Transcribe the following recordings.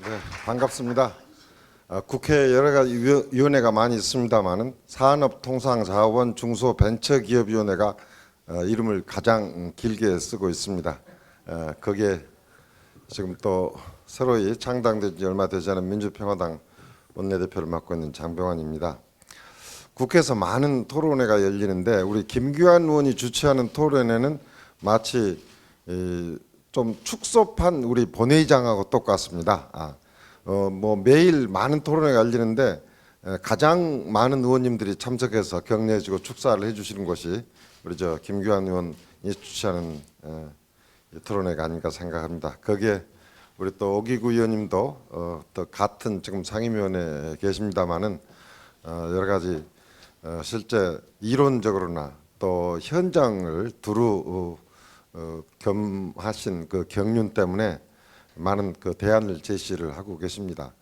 네, 반갑습니다. 어, 국회 여러 가지 위원- 위원회가 많이 있습니다만은 산업통상자원 중소벤처기업위원회가 어, 이름을 가장 길게 쓰고 있습니다. 어, 거기에 지금 또 새로이 창당된 지 얼마 되지 않은 민주평화당 원내대표를 맡고 있는 장병환입니다. 국회에서 많은 토론회가 열리는데 우리 김규환 의원이 주최하는 토론회는 마치 이, 좀 축소판 우리 본회의장하고 똑같습니다. 아, 어, 뭐 매일 많은 토론회가 열리는데 에, 가장 많은 의원님들이 참석해서 격려해주고 축사를 해주시는 것이 우리 저 김규환 의원이 주최하는 토론회가 아닌가 생각합니다. 거기에 우리 또 오기구 의원님도 어, 또 같은 지금 상임위원회에 계십니다만은 어, 여러 가지 어, 실제 이론적으로나 또 현장을 두루 어, 어, 겸하신 그 경륜 때문에 많은 그 대안을 제시를 하고 계십니다.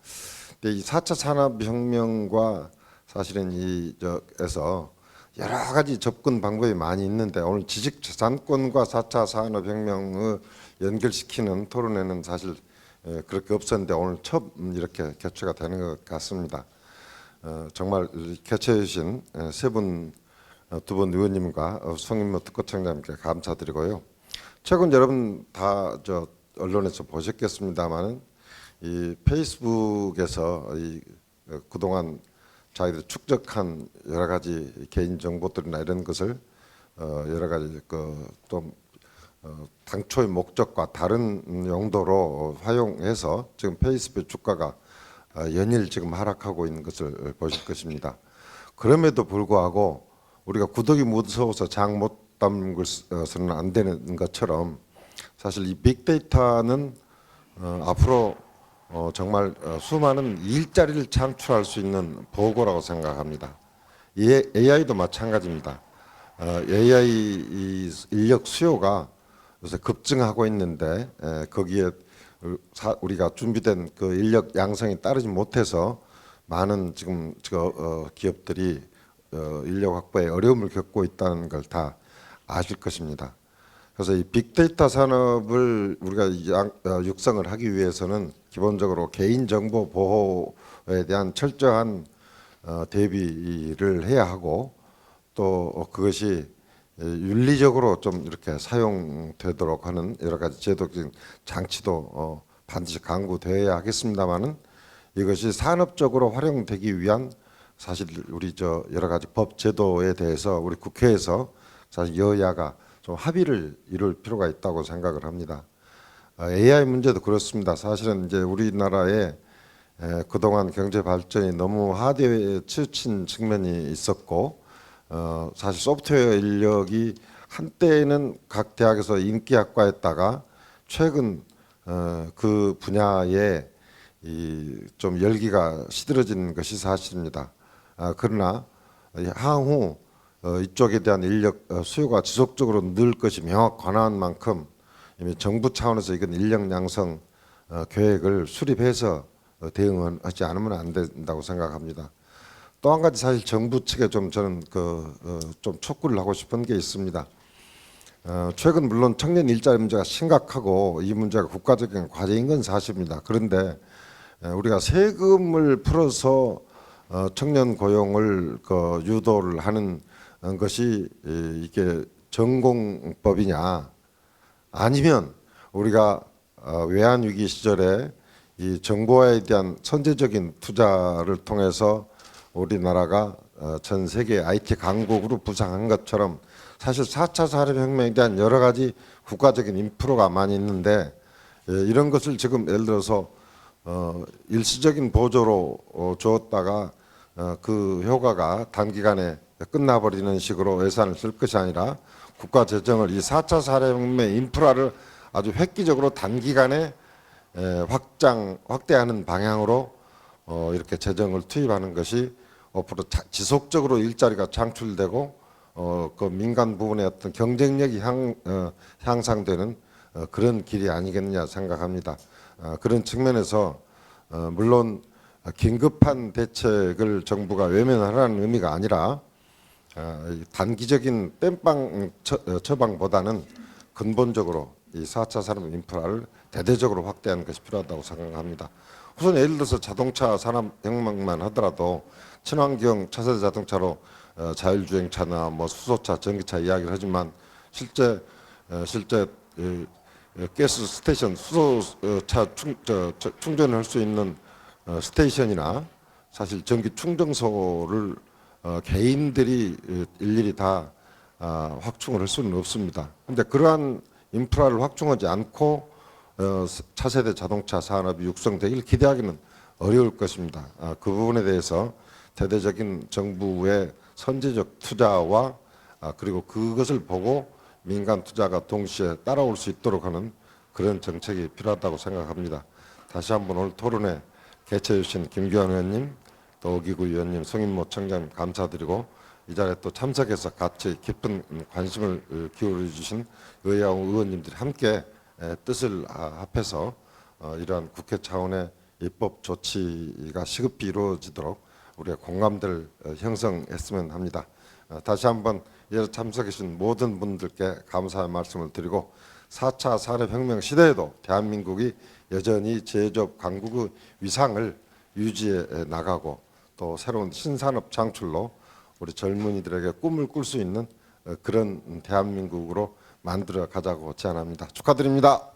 근데 이 4차 산업혁명과 사실은 이 저에서 여러 가지 접근 방법이 많이 있는데 오늘 지식재산권과 4차 산업혁명을 연결시키는 토론회는 사실 에, 그렇게 없었는데 오늘 처음 이렇게 개최가 되는 것 같습니다. 어, 정말 개최해 주신 세분 어, 두분 의원님과 어, 송인모 특구청장님께 감사드리고요. 최근 여러분 다 저 언론에서 보셨겠습니다만은 이 페이스북에서 이 어, 그동안 자기들 축적한 여러 가지 개인 정보들이나 이런 것을 어, 여러 가지 그좀 어, 당초의 목적과 다른 용도로 활용해서 지금 페이스북 주가가 어, 연일 지금 하락하고 있는 것을 보실 것입니다. 그럼에도 불구하고 우리가 구독이 무서워서 장 못 담고서는 안 되는 것처럼 사실 이 빅데이터는 어, 앞으로 어, 정말 어, 수많은 일자리를 창출할 수 있는 보고라고 생각합니다. 이 AI도 마찬가지입니다. 어, AI 이 인력 수요가 요새 급증하고 있는데 에, 거기에 사- 우리가 준비된 그 인력 양성이 따르지 못해서 많은 지금 저 어, 기업들이 어, 인력 확보에 어려움을 겪고 있다는 걸 다 아실 것입니다. 그래서 이 빅데이터 산업을 우리가 양- 어, 육성을 하기 위해서는 기본적으로 개인 정보 보호에 대한 철저한 어, 대비를 해야 하고 또 그것이 예, 윤리적으로 좀 이렇게 사용되도록 하는 여러 가지 제도적인 장치도 어, 반드시 강구되어야 하겠습니다만은 이것이 산업적으로 활용되기 위한 사실 우리 저 여러 가지 법 제도에 대해서 우리 국회에서 사실 여야가 좀 합의를 이룰 필요가 있다고 생각을 합니다. 아, AI 문제도 그렇습니다. 사실은 이제 우리나라에 에, 그동안 경제 발전이 너무 하드웨어에 치우친 측면이 있었고 어, 사실 소프트웨어 인력이 한때는 각 대학에서 인기 학과였다가 최근 어, 그 분야에 이 좀 열기가 시들어진 것이 사실입니다. 아, 그러나 이 향후 어, 이쪽에 대한 인력 어, 수요가 지속적으로 늘 것이 명확한 만큼 이미 정부 차원에서 이건 인력 양성 어, 계획을 수립해서 어, 대응을 하지 않으면 안 된다고 생각합니다. 또 한 가지 사실 정부 측에 좀 저는 그좀 촉구를 하고 싶은 게 있습니다. 어, 최근 물론 청년 일자리 문제가 심각하고 이 문제가 국가적인 과제인 건 사실입니다. 그런데 에, 우리가 세금을 풀어서 어, 청년 고용을 그 유도를 하는 어, 것이 이, 이게 전공법이냐 아니면 우리가 어, 외환 위기 시절에 이 정보화에 대한 선제적인 투자를 통해서 우리나라가 어, 전 세계 IT 강국으로 부상한 것처럼 사실 4차 산업혁명에 대한 여러 가지 국가적인 인프라가 많이 있는데 예, 이런 것을 지금 예를 들어서 어, 일시적인 보조로 어, 주었다가 어, 그 효과가 단기간에 끝나버리는 식으로 예산을 쓸 것이 아니라 국가 재정을 이 4차 산업혁명 인프라를 아주 획기적으로 단기간에 에, 확장 확대하는 방향으로 어, 이렇게 재정을 투입하는 것이 앞으로 자- 지속적으로 일자리가 창출되고 어, 그 민간 부분의 어떤 경쟁력이 향, 어, 향상되는 어, 그런 길이 아니겠느냐 생각합니다. 어, 그런 측면에서 어, 물론 긴급한 대책을 정부가 외면하라는 의미가 아니라 어, 이 단기적인 땜빵 처, 어, 처방보다는 근본적으로 이 4차 산업 인프라를 대대적으로 확대하는 것이 필요하다고 생각합니다. 우선 예를 들어서 자동차 산업혁명만 하더라도 친환경 차세대 자동차로 어, 자율주행차나 뭐 수소차, 전기차 이야기를 하지만 실제 어, 실제 이, 이 가스 스테이션 수소차 충, 저, 저, 충전할 수 있는 어, 스테이션이나 사실 전기 충전소를 어, 개인들이 어, 일일이 다 아, 확충을 할 수는 없습니다. 근데 그러한 인프라를 확충하지 않고 어, 스- 차세대 자동차 산업이 육성되길 기대하기는 어려울 것입니다. 아, 그 부분에 대해서 대대적인 정부의 선제적 투자와 아, 그리고 그것을 보고 민간 투자가 동시에 따라올 수 있도록 하는 그런 정책이 필요하다고 생각합니다. 다시 한번 오늘 토론에 개최해 주신 김기환 의원님, 또 오기구 의원님, 성인모 청장님 감사드리고 이 자리에 또 참석해서 같이 깊은 관심을 어, 기울여 주신 의회와 의원님들이 함께 에, 뜻을 아, 합해서 어, 이러한 국회 차원의 입법 조치가 시급히 이루어지도록 우리가 공감대를 어, 형성했으면 합니다. 어, 다시 한번 이에 참석해 주신 모든 분들께 감사의 말씀을 드리고 4차 산업혁명 시대에도 대한민국이 여전히 제조업 강국의 위상을 유지해 나가고 또 새로운 신산업 창출로 우리 젊은이들에게 꿈을 꿀 수 있는 어, 그런 대한민국으로 만들어 가자고 제안합니다. 축하드립니다.